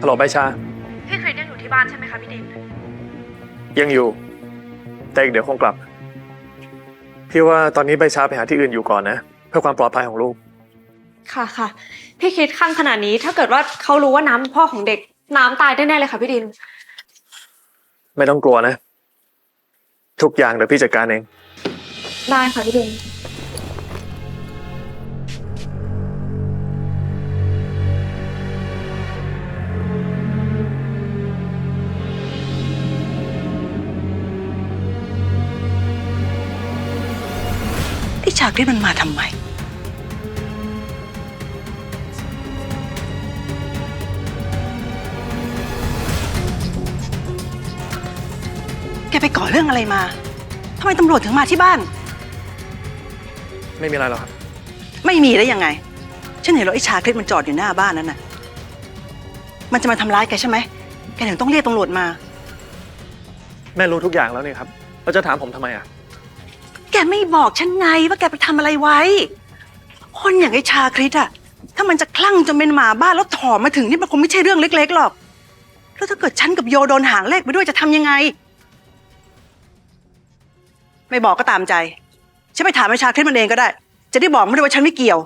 ฮัลโหลใบชา พี่คริสยังอยู่ที่บ้านใช่ไหมคะพี่ดินยังอยู่ แต่อีกเดี๋ยวคงกลับ พี่ว่าตอนนี้ใบชาไปหาที่อื่นอยู่ก่อนนะ เพื่อความปลอดภัยของลูก ค่ะค่ะ พี่คริสข้างขนาดนี้ถ้าเกิดว่าเขารู้ว่าน้ำเป็นพ่อของเด็ก น้ำตายแน่ๆเลยค่ะพี่ดิน ไม่ต้องกลัวนะ ทุกอย่างเดี๋ยวพี่จัดการเอง ได้ค่ะพี่ดิน ชาคริสมันมาทำไม แกไปก่อเรื่องอะไรมาทำไมตำรวจถึงมาที่บ้าน ไม่มีอะไรหรอกครับ ไม่มีได้ยังไง ฉันเห็นรถไอ้ชาคริสมันจอดอยู่หน้าบ้านนั้นน่ะ มันจะมาทำร้ายแกใช่ไหม แกถึงต้องเรียกตำรวจมา แม่รู้ทุกอย่างแล้วนี่ครับแล้วจะถามผมทำไมอะแก ไม่บอกฉันไงว่าแกไปทำอะไรไว้ คนอย่างไอ้ชาคริสอะถ้ามันจะคลั่งจนเป็นหมาบ้านแล้วถอมมาถึงนี่มันคงไม่ใช่เรื่องเล็กๆหรอก แล้วถ้าเกิดฉันกับโยโดนหางเลขไปด้วยจะทำยังไง ไม่บอกก็ตามใจ ฉันไปถามไอ้ชาคริสมันเองก็ได้ จะได้บอกมันด้วยว่าฉันไม่เกี่ยว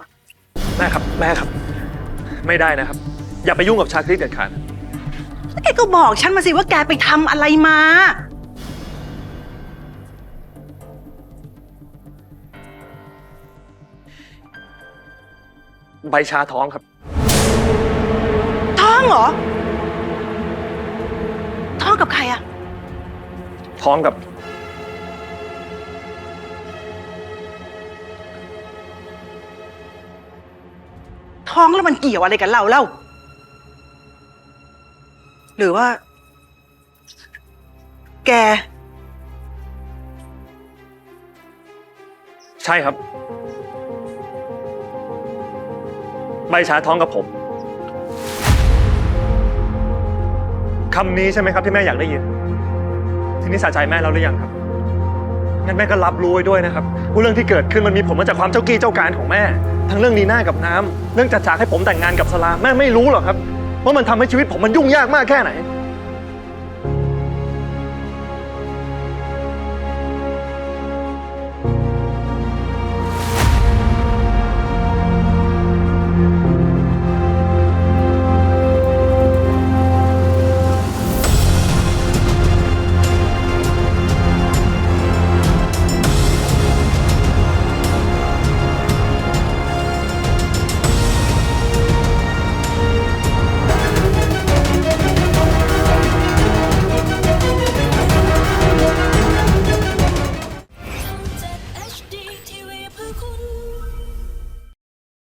แม่ครับแม่ครับ ไม่ได้นะครับ อย่าไปยุ่งกับชาคริสเด็ดขาด แล้วแกก็บอกฉันมาสิว่าแกไปทำอะไรมา ใบชาท้องครับ ท้องเหรอ ท้องกับใครอะท้องกับ ท้องแล้วมันเกี่ยวอะไรกับเราเล่า หรือว่า แก ใช่ครับ ใบชาท้องกับผมคำนี้ใช่ไหมครับที่แม่อยากได้ยิน ทีนี้สะใจแม่แล้วหรือยังครับ งั้นแม่ก็รับรู้ไว้ด้วยนะครับว่าเรื่องที่เกิดขึ้นมันมีผลมาจากความเจ้ากี้เจ้าการของแม่ ทั้งเรื่องนีน่ากับน้ำเรื่องจัดฉากให้ผมแต่งงานกับสลาแม่ไม่รู้หรอกครับว่ามันทำให้ชีวิตผมมันยุ่งยากมากแค่ไหน